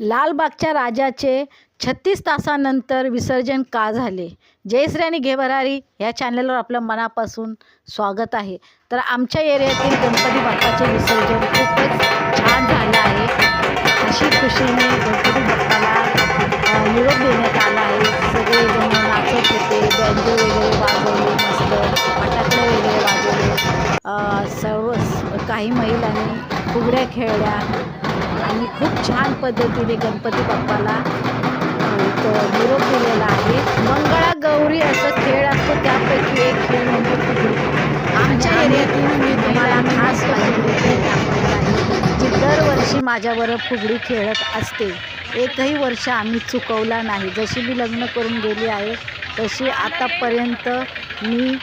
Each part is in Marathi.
लालबागच्या राजाचे छत्तीस तासानंतर विसर्जन का झाले? जयश्री आणि ह्या चॅनलवर आपलं मनापासून स्वागत आहे. तर आमच्या एरियातील गणपती बाप्पाचे विसर्जन खूपच छान झालं आहे. अशी खुशीने गणपती बाप्पाला निरोप देण्यात आला आहे. सगळेजण नाचत होते बँजो वगैरे वाजवले मस्त फटाकडे वगैरे वाजवले. सर्व काही महिलांनी फुगड्या खेळल्या. आणि खूप छान पद्धतीने गणपती बाप्पाला निरोप दिलेला आहे. मंगळा गौरी असं खेळ असतो त्यापैकी एक खेळ म्हणजे फुगडी आमच्या एरियातील मी तुम्हाला खास जी दरवर्षी माझ्याबरोबर फुगडी खेळत असते. एकही वर्ष आम्ही चुकवला नाही. जशी मी लग्न करून गेली आहे तशी आतापर्यंत मी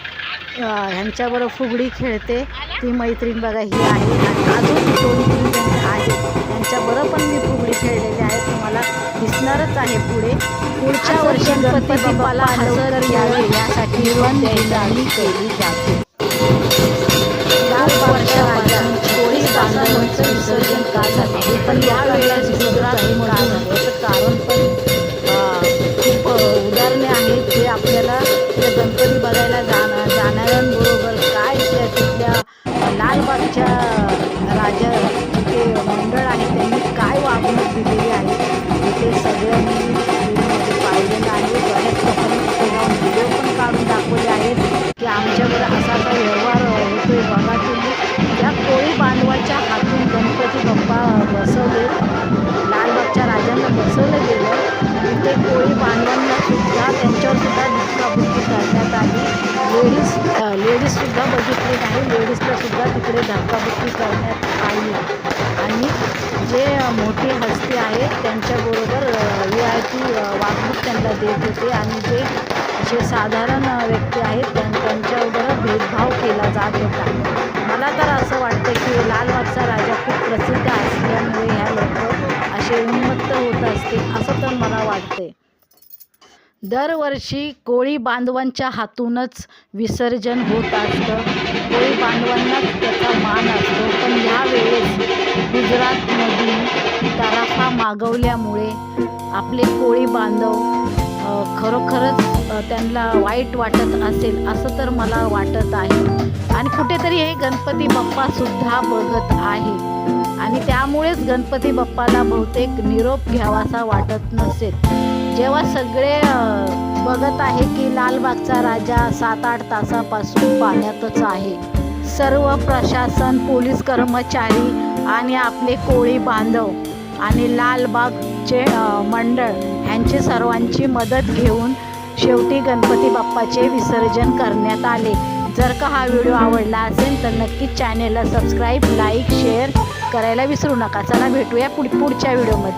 ह्यांच्याबरोबर फुगडी खेळते. ती मैत्रीण बघा ही आहे. आणि अजून दोन तीन जण आहेत. त्यांच्याबरोबर पण मी फुगडी खेळलेली आहे तुम्हाला दिसणारच आहे पुढे. पुढच्या वर्षी गणपती बाप्पाला लवकर यावे यासाठी वन देणारी केली जाते. चार वर्षापासून कोळी बांधवांचं विसर्जन का झालं? पण यावेळेस गुजरातमधून का झालं? याचं कारण पण खूप उदाहरणे आहेत जे आपल्याला त्या गणपती बघायला जाणार जाणाऱ्यांबरोबर काय त्या तिथल्या लालबागच्या राजा जे मंडळ आहे त्यांनी काय वागणूक दिलेली आहे ते सगळं मी व्हिडिओमध्ये पाहिलेलं आहे. बऱ्याच लोकांनी व्हिडिओ पण काढून दाखवले आहेत की आमच्याकडे असा असा व्यवहार होतोय. बघा तुम्ही या कोळी बांधवाच्या हातून गणपती बाप्पा बसवले लालबागच्या राजांना बसवलं गेलं. आणि ते कोळी बांधवांना सुद्धा त्यांच्यावर सुद्धा धक्काबुक्की करण्यात आली. लेडीज लेडीजसुद्धा बघितली नाही लेडीजला सुद्धा तिकडे धक्काबुक्की करण्यात आली. आणि जे मोठी हस्ती आहेत त्यांच्याबरोबर व्ही आय पी वागणूक त्यांना देत होते आणि जे असे साधारण व्यक्ती आहेत त्यां त्यांच्याबरोबर भेदभाव केला जात होता. मला तर असं वाटतं की लालबागचा राजा खूप प्रसिद्ध असल्यामुळे ह्या लोक असे उन्मत्त होत असतील असं तर मला वाटते दरवर्षी कोळी बांधवांच्या हातूनच विसर्जन होत असतं. कोळी बांधवांनाच त्याचा मान असतो. पण ह्या तराफा मागवल्यामुळे आपले कोळी बांधव खरोखरच त्यांना वाईट वाटत असेल असं तर मला वाटत आहे. आणि कुठेतरी हे गणपती बाप्पासुद्धा बघत आहे. आणि त्यामुळेच गणपती बाप्पाला बहुतेक निरोप घ्यावासा वाटत नसेल. जेव्हा सगळे बघत आहे की लालबागचा राजा सात आठ तासापासून पाण्यातच आहे. सर्व प्रशासन पोलीस कर्मचारी आणि आपले कोळी बांधव आणि लालबागचे मंडळ ह्यांची सर्वांची मदत घेऊन शेवटी गणपती बाप्पाचे विसर्जन करण्यात आले. जर का हा व्हिडिओ आवडला असेल तर नक्कीच चॅनेलला सबस्क्राईब लाईक शेअर करायला विसरू नका. चला भेटूया पुढ पुढच्या व्हिडिओमध्ये.